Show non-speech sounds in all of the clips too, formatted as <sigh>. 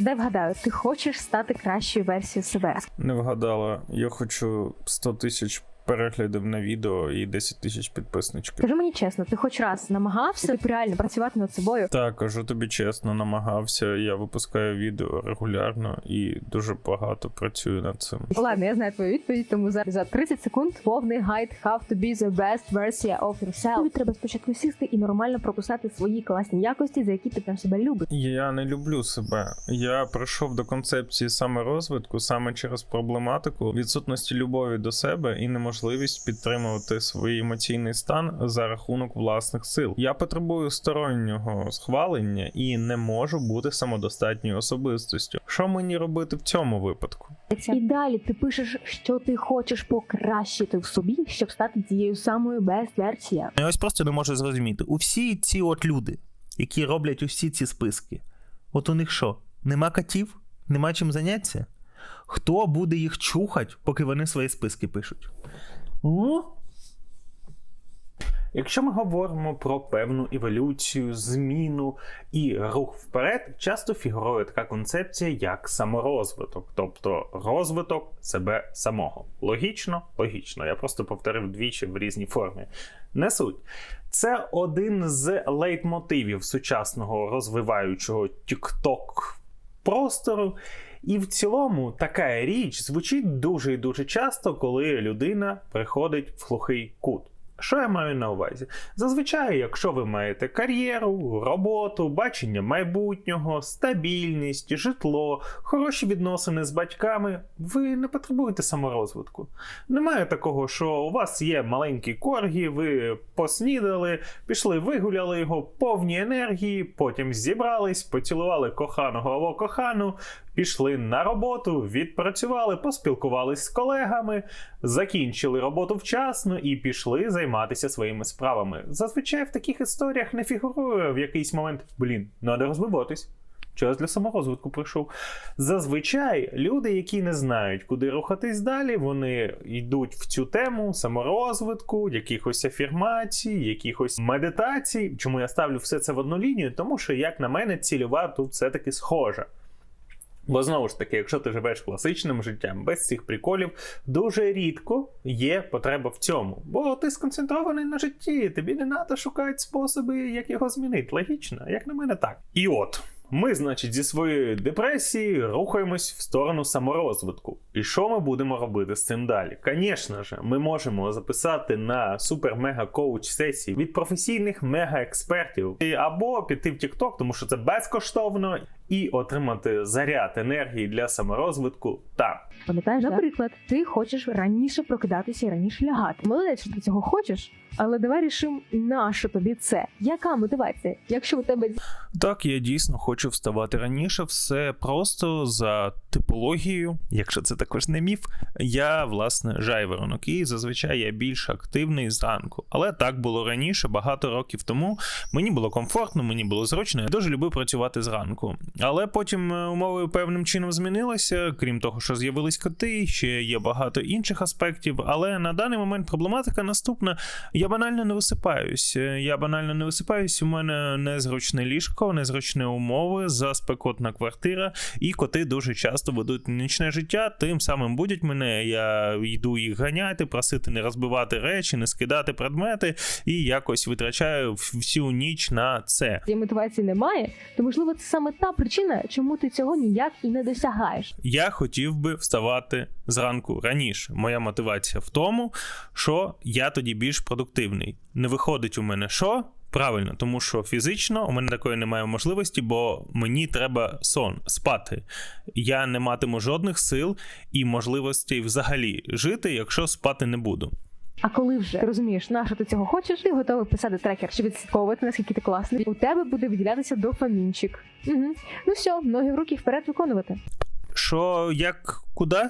Дай вгадаю, ти хочеш стати кращою версією себе. Не вгадала. Я хочу 100 тисяч переглядів на відео і 10 тисяч підписничків. Скажи мені чесно, ти хоч раз намагався типу, реально працювати над собою? Так, кажу тобі чесно, намагався. Я випускаю відео регулярно і дуже багато працюю над цим. Ладно, я знаю твою відповідь, тому за, за 30 секунд повний гайд how to be the best version of yourself. Тобі треба спочатку сісти і нормально прописати свої класні якості, за які ти прям себе любиш. Я не люблю себе. Я прийшов до концепції саморозвитку саме через проблематику відсутності любові до себе і неможливість підтримувати свій емоційний стан за рахунок власних сил. Я потребую стороннього схвалення і не можу бути самодостатньою особистостю. Що мені робити в цьому випадку? І далі ти пишеш, що ти хочеш покращити в собі, щоб стати тією самою best версією. Я ось просто не можу зрозуміти. У всі ці от люди, які роблять усі ці списки, от у них що? Нема котів? Нема чим зайнятися? Хто буде їх чухати, поки вони свої списки пишуть? Ну, Якщо ми говоримо про певну еволюцію, зміну і рух вперед, часто фігурує така концепція, як саморозвиток, тобто розвиток себе самого. Логічно, логічно. Я просто повторив двічі в різній формі. Не суть. Це один з лейтмотивів сучасного розвиваючого TikTok простору. І в цілому така річ звучить дуже і дуже часто, коли людина приходить в глухий кут. Що я маю на увазі? Зазвичай, якщо ви маєте кар'єру, роботу, бачення майбутнього, стабільність, житло, хороші відносини з батьками, ви не потребуєте саморозвитку. Немає такого, що у вас є маленькі коргі, ви поснідали, пішли, вигуляли його повні енергії, потім зібрались, поцілували коханого або кохану, пішли на роботу, відпрацювали, поспілкувались з колегами, закінчили роботу вчасно і пішли займатися своїми справами. Зазвичай в таких історіях не фігурує в якийсь момент: блін, треба розвиватись. Час для саморозвитку прийшов. Зазвичай люди, які не знають, куди рухатись далі, вони йдуть в цю тему саморозвитку, якихось афірмацій, якихось медитацій. Чому я ставлю все це в одну лінію? Тому що, як на мене, цільова тут все-таки схожа. Бо знову ж таки, якщо ти живеш класичним життям без цих приколів, дуже рідко є потреба в цьому. Бо ти сконцентрований на житті, тобі не треба шукати способи, як його змінити. Логічно, як на мене, так. І от. Ми, значить, зі своєї депресії рухаємось в сторону саморозвитку. І що ми будемо робити з цим далі? Звісно ж, ми можемо записати на супер-мега-коуч сесії від професійних мега-експертів, або піти в TikTok, тому що це безкоштовно, і отримати заряд енергії для саморозвитку там. Пам'ятаєш, наприклад, ти хочеш раніше прокидатися і раніше лягати. Молодець, що ти цього хочеш, але давай рішимо, на що тобі це. Яка мотивація? Якщо у тебе Так, я дійсно хочу вставати раніше. Все просто за типологією, якщо це також не міф. Я власне жайворонок, і зазвичай я більш активний зранку. Але так було раніше, багато років тому. Мені було комфортно, мені було зручно. Я дуже любив працювати зранку. Але потім е, умови певним чином змінилися. Крім того, що з'явились коти, ще є багато інших аспектів. Але на даний момент проблематика наступна. Я банально не висипаюсь. Е, Я банально не висипаюсь. У мене незручне ліжко, незручні умови, заспекотна квартира, і коти дуже часто ведуть нічне життя. Тим самим будуть мене. Я йду їх ганяти, просити не розбивати речі, не скидати предмети, і якось витрачаю всю ніч на це. цієї мотивації немає, то можливо це саме та причина, чому ти цього ніяк і не досягаєш. Я хотів би вставати зранку раніше. Моя мотивація в тому, що я тоді більш продуктивний. Не виходить у мене що? Правильно, тому що фізично у мене такої немає можливості, бо мені треба сон, спати. Я не матиму жодних сил і можливостей взагалі жити, якщо спати не буду. А коли вже ти розумієш, на що ти цього хочеш, ти готовий писати трекер чи відслідковувати, наскільки ти класний. У тебе буде виділятися дофамінчик. Угу. Ну все, ноги в руки вперед виконувати. Що, як, куди?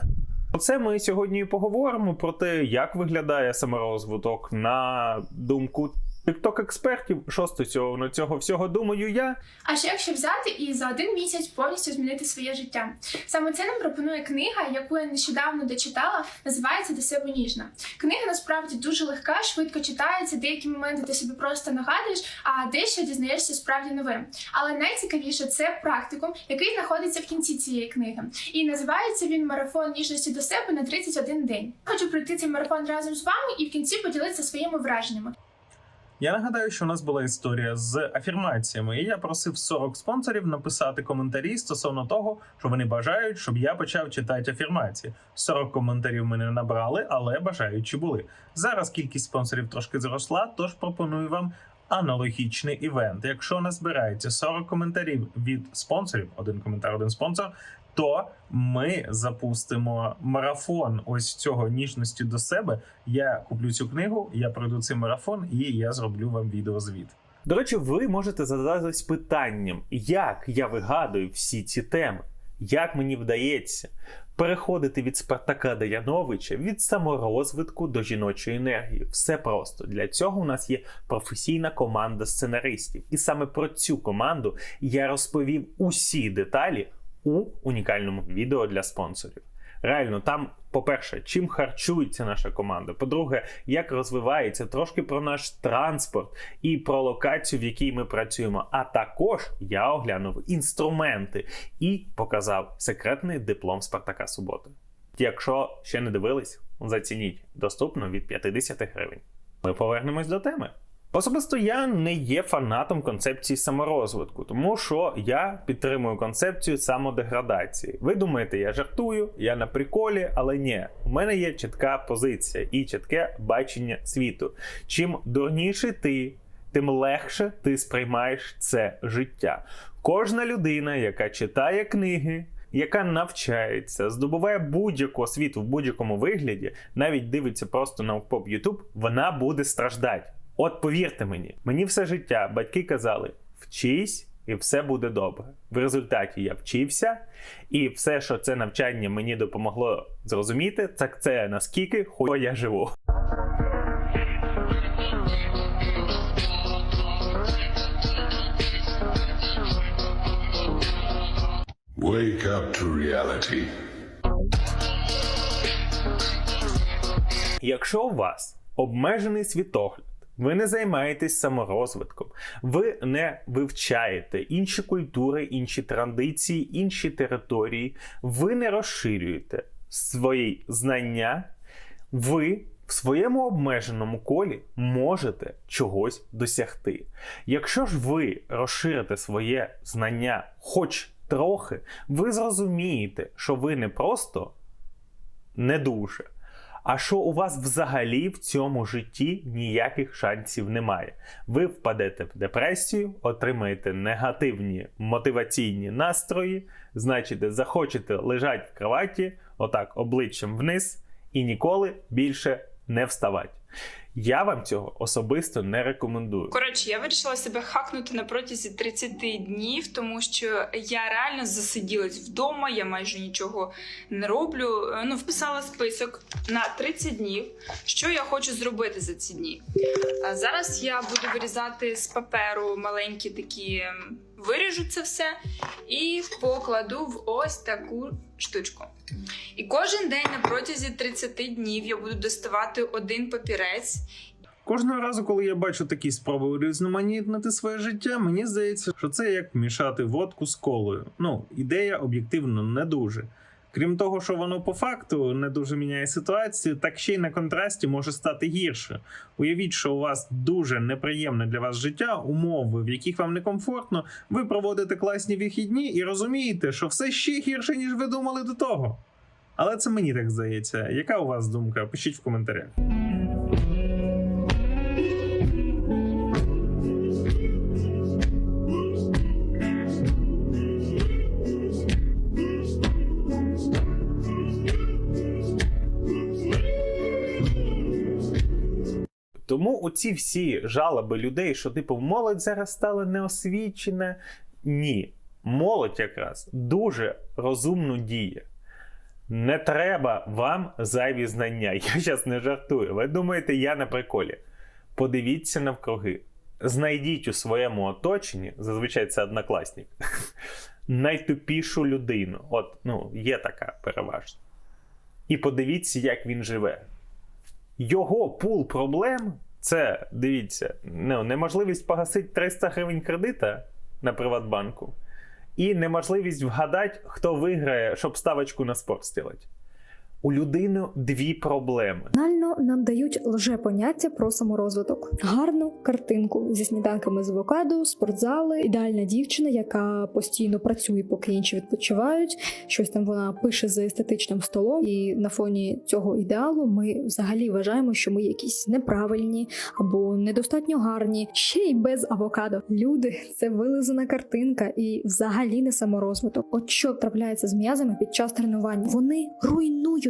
Оце ми сьогодні і поговоримо про те, як виглядає саморозвиток на думку Тікток експертів, що стосовно цього всього думаю я. А ще якщо взяти і за один місяць повністю змінити своє життя. Саме це нам пропонує книга, яку я нещодавно дочитала, називається До себе ніжна. Книга насправді дуже легка, швидко читається, деякі моменти ти собі просто нагадуєш, а дещо дізнаєшся справді новим. Але найцікавіше це практикум, який знаходиться в кінці цієї книги. І називається він Марафон ніжності до себе на 31 день. Хочу пройти цей марафон разом з вами і в кінці поділитися своїми враженнями. Я нагадаю, що у нас була історія з афірмаціями, і я просив 40 спонсорів написати коментарі стосовно того, що вони бажають, щоб я почав читати афірмації. 40 коментарів ми не набрали, але бажаючі були. Зараз кількість спонсорів трошки зросла, тож пропоную вам аналогічний івент. Якщо назбирається 40 коментарів від спонсорів, один коментар, один спонсор. То ми запустимо марафон ось цього ніжності до себе. Я куплю цю книгу, я пройду цей марафон і я зроблю вам відеозвіт. До речі, ви можете задатись питанням, як я вигадую всі ці теми, як мені вдається переходити від Спартака до Яновича, від саморозвитку до жіночої енергії. Все просто для цього у нас є професійна команда сценаристів, і саме про цю команду я розповів усі деталі у унікальному відео для спонсорів. Реально, там, по-перше, чим харчується наша команда. По-друге, як розвивається трошки про наш транспорт і про локацію, в якій ми працюємо. А також я оглянув інструменти і показав секретний диплом Спартака Суботи. Якщо ще не дивились, зацініть доступно від 50 гривень. Ми повернемось до теми. Особисто я не є фанатом концепції саморозвитку, тому що я підтримую концепцію самодеградації. Ви думаєте, я жартую, я на приколі, але ні, у мене є чітка позиція і чітке бачення світу. Чим дурніший ти, тим легше ти сприймаєш це життя. Кожна людина, яка читає книги. Яка навчається, здобуває будь-яку освіту в будь-якому вигляді, навіть дивиться просто на поп YouTube, вона буде страждати. От повірте мені, мені все життя батьки казали: вчись і все буде добре. В результаті я вчився, і все, що це навчання мені допомогло зрозуміти, так це наскільки хуй я живу. Wake up to reality. Якщо у вас обмежений світогляд, ви не займаєтесь саморозвитком, ви не вивчаєте інші культури, інші традиції, інші території, ви не розширюєте свої знання, ви в своєму обмеженому колі можете чогось досягти. Якщо ж ви розширите своє знання хоч трохи, ви зрозумієте, що ви не просто не дуже. А що у вас взагалі в цьому житті ніяких шансів немає. Ви впадете в депресію, отримаєте негативні мотиваційні настрої, значить, захочете лежати в кроваті, отак обличчям вниз, і ніколи більше не вставати. Я вам цього особисто не рекомендую. Коротше, я вирішила себе хакнути на протязі 30 днів, тому що я реально засиділась вдома, я майже нічого не роблю. Е, Ну, вписала список на 30 днів, що я хочу зробити за ці дні. А зараз я буду вирізати з паперу маленькі такі. Виріжу це все і покладу в ось таку штучку. І кожен день на протязі 30 днів я буду доставати один папірець Кожного разу, коли я бачу такі спроби різноманітнити своє життя, мені здається, що це як мішати водку з колою. Ну, ідея об'єктивно не дуже. Крім того, що воно по факту не дуже міняє ситуацію, так ще й на контрасті може стати гірше. Уявіть, що у вас дуже неприємне для вас життя, умови, в яких вам некомфортно, ви проводите класні вихідні і розумієте, що все ще гірше, ніж ви думали до того. Але це мені так здається. Яка у вас думка? Пишіть в коментарях. Оці всі жалоби людей, що типу молодь зараз стала неосвічена. Ні, молодь якраз дуже розумно діє. Не треба вам зайві знання. <laughs> Я зараз не жартую. Ви думаєте, я на приколі. Подивіться навкруги. Знайдіть у своєму оточенні, зазвичай це однокласник, <laughs> найтупішу людину. От, ну, є така переважно. І подивіться, як він живе. Його пул проблем це, дивіться, неможливість погасити 300 гривень кредита на Приватбанку і неможливість вгадати, хто виграє, щоб ставочку на спорт стілити. У людини дві проблеми. Банально нам дають лжепоняття про саморозвиток. Гарну картинку зі сніданками з авокадо, спортзали, ідеальна дівчина, яка постійно працює, поки інші відпочивають. Щось там вона пише за естетичним столом, і на фоні цього ідеалу ми взагалі вважаємо, що ми якісь неправильні або недостатньо гарні. Ще й без авокадо. Люди це вилизана картинка і взагалі не саморозвиток. От що трапляється з м'язами під час тренування? Вони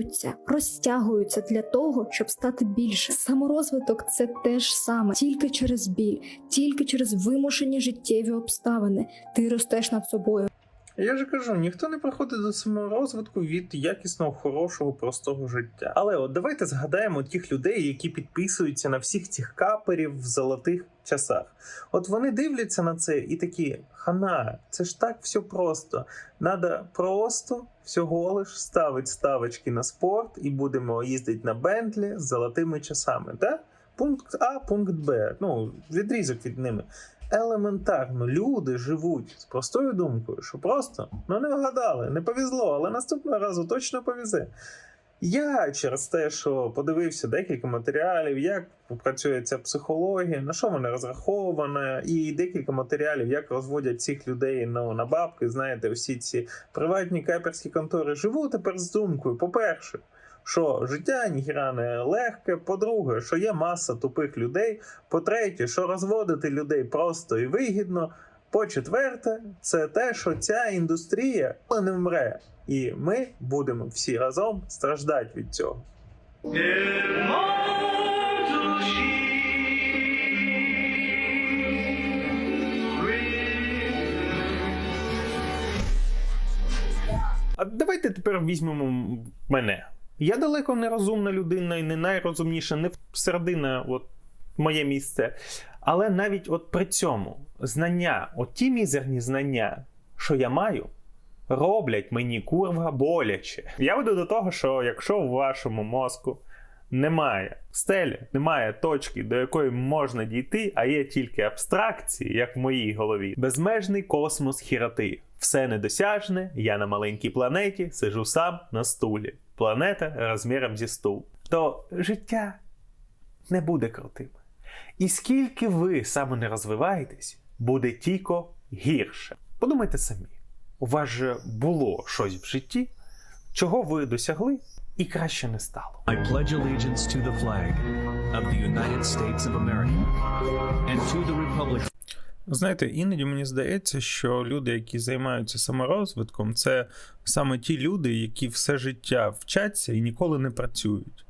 руйнуються, розтягуються для того, щоб стати більше. Саморозвиток це те ж саме, тільки через біль, тільки через вимушені життєві обставини. Ти ростеш над собою. Я ж кажу, ніхто не приходить до саморозвитку від якісного, хорошого, простого життя. Але от давайте згадаємо тих людей, які підписуються на всіх цих каперів в золотих часах. От вони дивляться на це і такі: хана, це ж так все просто. Надо просто всього лиш ставити ставочки на спорт і будемо їздити на Бентлі з золотими часами. Да? Пункт А, пункт Б. Ну, відрізок від ними елементарно люди живуть з простою думкою, що просто ну не вгадали, не повезло, але наступного разу точно повезе. Я через те, що подивився декілька матеріалів, як працює ця психологія, на що вона розрахована, і декілька матеріалів, як розводять цих людей ну, на бабки. Знаєте, всі ці приватні каперські контори. Живу тепер з думкою. По-перше, що життя ніхіра не легке. По-друге, що є маса тупих людей. По-третє, що розводити людей просто і вигідно. По-четверте, це те, що ця індустрія не вмре, і ми будемо всі разом страждати від цього. А давайте тепер візьмемо мене. Я далеко не розумна людина і не найрозумніша, не середина, от моє місце. Але навіть от при цьому знання, от ті мізерні знання, що я маю, роблять мені курва боляче. Я веду до того, що якщо в вашому мозку немає стелі, немає точки, до якої можна дійти, а є тільки абстракції, як в моїй голові, безмежний космос хіроти. Все недосяжне, я на маленькій планеті сижу сам на стулі. Планета розміром зі стул. То життя не буде крутим. І скільки ви саме не розвиваєтесь, буде тільки гірше. Подумайте самі, у вас же було щось в житті, чого ви досягли, і краще не стало. I pledge allegiance to the flag of the United States of America and to the republic Знаєте, іноді мені здається, що люди, які займаються саморозвитком, це саме ті люди, які все життя вчаться і ніколи не працюють.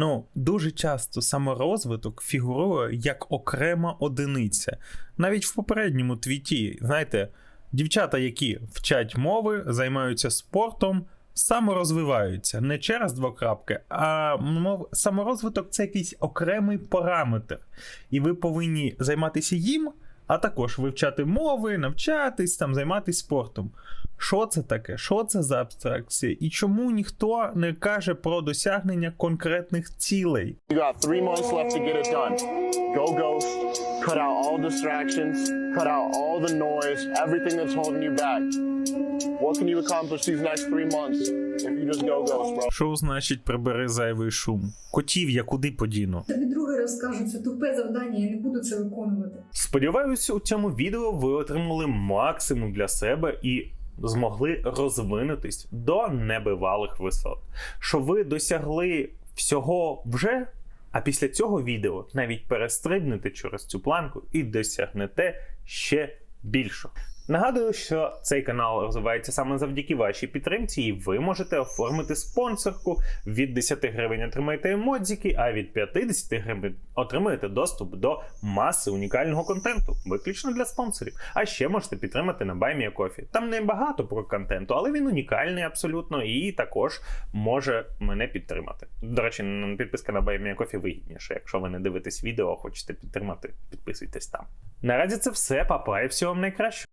Ну, дуже часто саморозвиток фігурує як окрема одиниця. Навіть в попередньому твіті, знаєте, дівчата, які вчать мови, займаються спортом, саморозвиваються не через двокрапки, а мов, саморозвиток це якийсь окремий параметр. І ви повинні займатися їм, а також вивчати мови, навчатись, там, займатися спортом. Що це таке? Що це за абстракція? І чому ніхто не каже про досягнення конкретних цілей? You got three months left to get it done. Go ghost, cut out all distractions, cut out all the noise, everything that's holding you back. What can you accomplish these next three months if you just go ghost, bro? Що значить прибери зайвий шум? Котів я куди подіну? Тобі другий раз кажу, це тупе завдання, я не буду це виконувати. Сподіваюся, у цьому відео ви отримали максимум для себе і змогли розвинутись до небивалих висот. Що ви досягли всього вже, а після цього відео навіть перестрибнете через цю планку і досягнете ще більшого. Нагадую, що цей канал розвивається саме завдяки вашій підтримці, і ви можете оформити спонсорку. Від 10 гривень отримаєте емодзики, а від 50 гривень отримаєте доступ до маси унікального контенту, виключно для спонсорів. А ще можете підтримати на BuyMeACoffee. Там не багато про контенту, але він унікальний абсолютно і також може мене підтримати. До речі, підписка на BuyMeACoffee вигідніше. Якщо ви не дивитесь відео, хочете підтримати, підписуйтесь там. Наразі це все, папа, і всього вам найкращого.